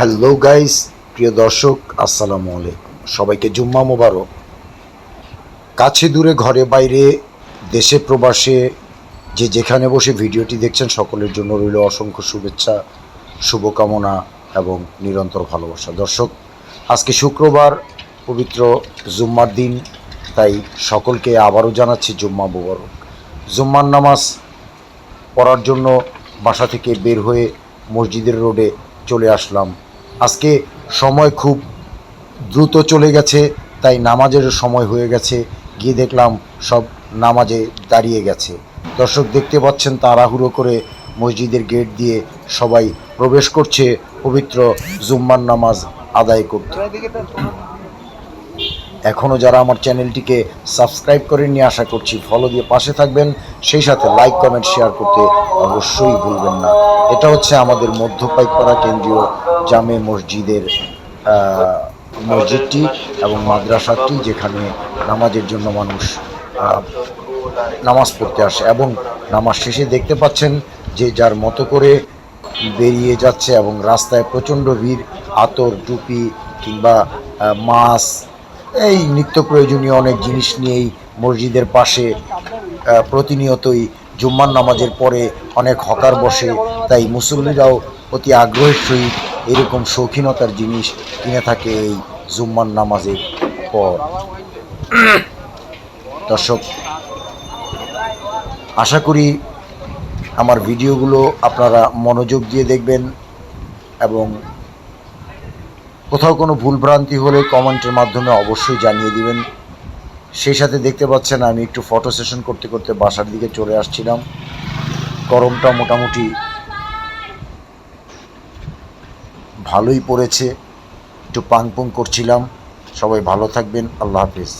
Hello guys প্রিয় দর্শক, আসসালামু আলাইকুম। সবাইকে জুম্মা মোবারক। কাছে দূরে, ঘরে বাইরে, দেশে, প্রবাসে, যে যেখানে বসে ভিডিওটি দেখছেন, সকলের জন্য রইল অসংখ্য শুভেচ্ছা, শুভকামনা এবং নিরন্তর ভালোবাসা। দর্শক, আজকে শুক্রবার, পবিত্র জুম্মার দিন, তাই সকলকে আবারও জানাচ্ছি জুম্মা মোবারক। জুম্মার নামাজ পড়ার জন্য বাসা থেকে বের হয়ে মসজিদের রোডে চলে আসলাম। আজকে সময় খুব দ্রুত চলে গেছে, তাই নামাজের সময় হয়ে গেছে। গিয়ে দেখলাম সব নামাজে দাঁড়িয়ে গেছে। দর্শক দেখতে পাচ্ছেন তাড়াহুড়ো করে মসজিদের গেট দিয়ে সবাই প্রবেশ করছে, পবিত্র জুম্মার নামাজ আদায় করতে। এখনও যারা আমার চ্যানেলটিকে সাবস্ক্রাইব করেননি, আশা করছি ফলো দিয়ে পাশে থাকবেন। সেই সাথে লাইক কমেন্ট শেয়ার করতে অবশ্যই ভুলবেন না। এটা হচ্ছে আমাদের মধ্যপাইকপাড়া কেন্দ্রীয় জামে মসজিদের মসজিদটি এবং মাদ্রাসাটি যেখানে নামাজের জন্য মানুষ নামাজ পড়তে আসে এবং নামাজ শেষে দেখতে পাচ্ছেন যে যার মতো করে বেরিয়ে যাচ্ছে এবং রাস্তায় প্রচণ্ড ভিড়, আতর, টুপি কিংবা মাছ এই নিত্য প্রয়োজনীয় অনেক জিনিস নিয়েই মসজিদের পাশে প্রতিনিয়তই জুম্মার নামাজের পরে অনেক হকার বসে, তাই মুসল্লিরাও অতি আগ্রহের সহিত এরকম শৌখিনতার জিনিস কিনে থাকে এই জুম্মার নামাজের পর। দর্শক, আশা করি আমার ভিডিওগুলো আপনারা মনোযোগ দিয়ে দেখবেন এবং কোথাও কোনো ভুলভ্রান্তি হলে কমেন্টের মাধ্যমে অবশ্যই জানিয়ে দিবেন। সেই সাথে দেখতে পাচ্ছেন আমি একটু ফটো সেশন করতে করতে বাসার দিকে চলে আসছিলাম। গরমটা মোটামুটি ভালোই পড়েছে। একটু পাং পুং করছিলাম। সবাই ভালো থাকবেন। আল্লাহ হাফিজ।